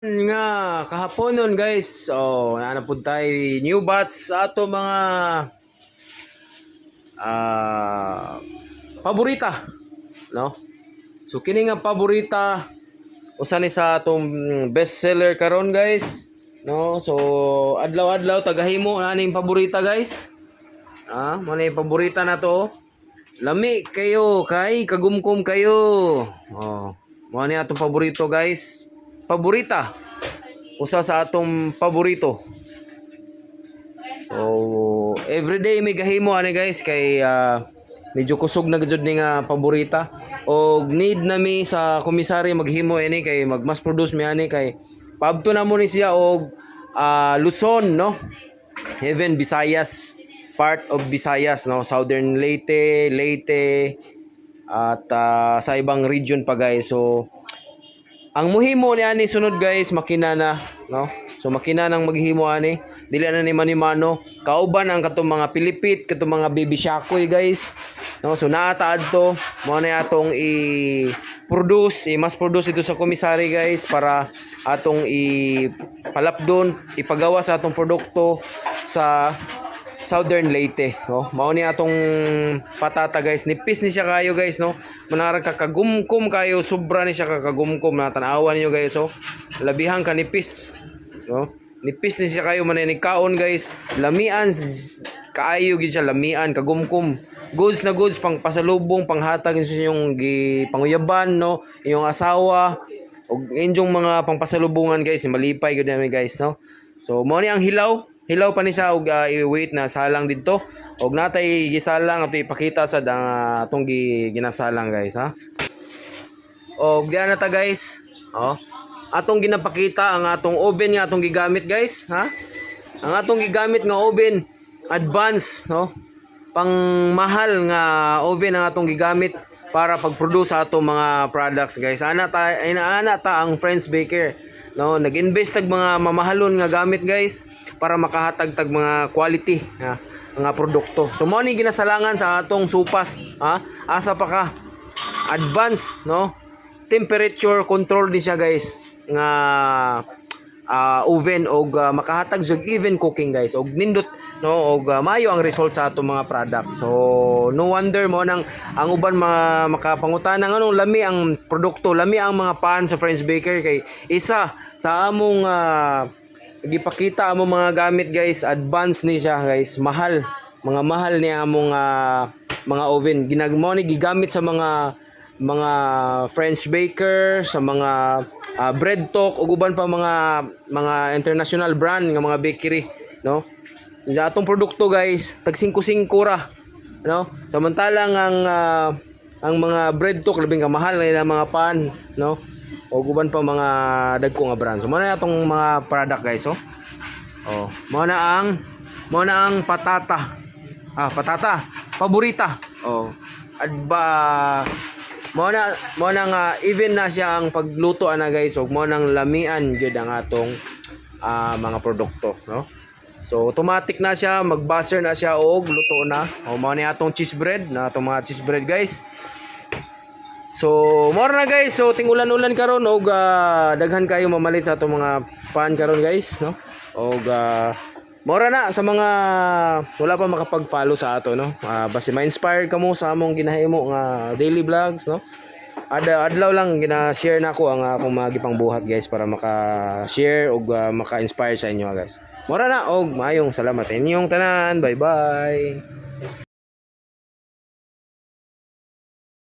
nga kahapon nun guys. Oh na po tayo new batch sa ato mga ah paborita no? So kini nga paborita usa ni sa atong best seller karon guys no? So adlaw-adlaw tagahimo na ning paborita guys? Ah mo yung paborita na to? Lami kayo kay kagumkum kayo. Oh mo ni atong paborito guys paborita? Usa sa atong paborito? So everyday may gahimo ani guys kay ah, medyo kusog na gud ni nga paborita. Og need na mi sa komisaryo maghimo ini kay mag mass produce mi ani kay paabto na mo ni siya og ah, Luzon no? Even Visayas part of Visayas no? Southern Leyte Leyte at ah, sa ibang region pa guys. So ang muhimo ni ani sunod guys makina na no? So makina nang maghimo ani. Dili na ni manimano. Kauban ang katong mga pilipit katong mga baby shakoy guys. No? So naata adto. Mo na atong i produce i mass produce ito sa komisari guys para atong i palapdon ipagawa sa atong produkto sa Southern Leyte, no? Mao ni atong patata guys. Nipis ni siya kayo guys, no? Manarang kakagumkum kayo, sobra ni siya kakagumkum na tanawan niyo guys, oh. Labihan ka nipis, no? Nipis ni siya kayo maninig kaon guys. Lamian kaayo gid siya lamian kagumkum. Goods na goods pang pasalubong, panghatag sa inyong gi panguyaban, no? Inyong asawa, og inyong mga pangpasalubungan guys, malipay gud namin guys, no? So mo ni ang hilaw, hilaw pa ni siya og uh, i-wait na salang didto. Og natay gisalang ato ipakita sa uh, atong gi ginasalang guys, ha. Og diyan na ta guys. Oh. Atong ginapakita ang atong oven nga atong gigamit guys, ha? Ang atong gigamit nga oven advance, no? Pang mahal nga oven ang atong gigamit para pag-produce sa atong mga products guys. Ana ta inaana ta ang Friends Baker, no? Nag-invest mga mamahalon nga gamit guys para makahatag tag mga quality, ha? mga produkto. So mo ni ginasalangan sa atong supas, ha? Asa pa ka? advanced no temperature control din siya guys nga ah, oven og ah, makahatag og even cooking guys og nindot no og ah, maayo ang result sa atong mga product so no wonder mo nang ang uban mga makapangutana ng anong lami ang produkto lami ang mga pan sa Friends Baker kay isa sa among ah, gipakita among mga gamit guys. Advance ni siya guys. Mahal. Mga mahal ni among ah, mga oven. Ginagmo ni gigamit sa mga mga French baker sa mga ah, bread talk ug uban pa mga mga international brand nga mga bakery no? Sa atong produkto guys tag 5-5 ra no? Samantalang ang ah, ang mga bread talk labing ka mahal na mga pan no ug uban pa mga dagko nga brand so mo na atong mga product guys oh Oh, mo na ang mo na ang patata. Ah, patata. Paborita. Oh. Adba mo na mo na nga even na siya ang pagluto ana guys, ug mo nang lamian gyud ang atong ah, mga produkto, no? So automatic na siya, mag-buzzer na siya og luto na. O mo ni atong cheese bread, na atong mga cheese bread guys. So, more na guys. So, tingulan-ulan karon og ah, daghan kayo mamalit sa atong mga pan karon guys, no? Og uh, mora na sa mga wala pa makapag-follow sa ato, no? Ah, basi ma-inspire kamo sa among ginahimo nga daily vlogs, no? Ada adlaw lang gina-share na ko ang akong mga gipang buhat guys para maka-share og ah, maka-inspire sa inyo guys. Mora na og maayong salamat inyong tanan. Bye-bye.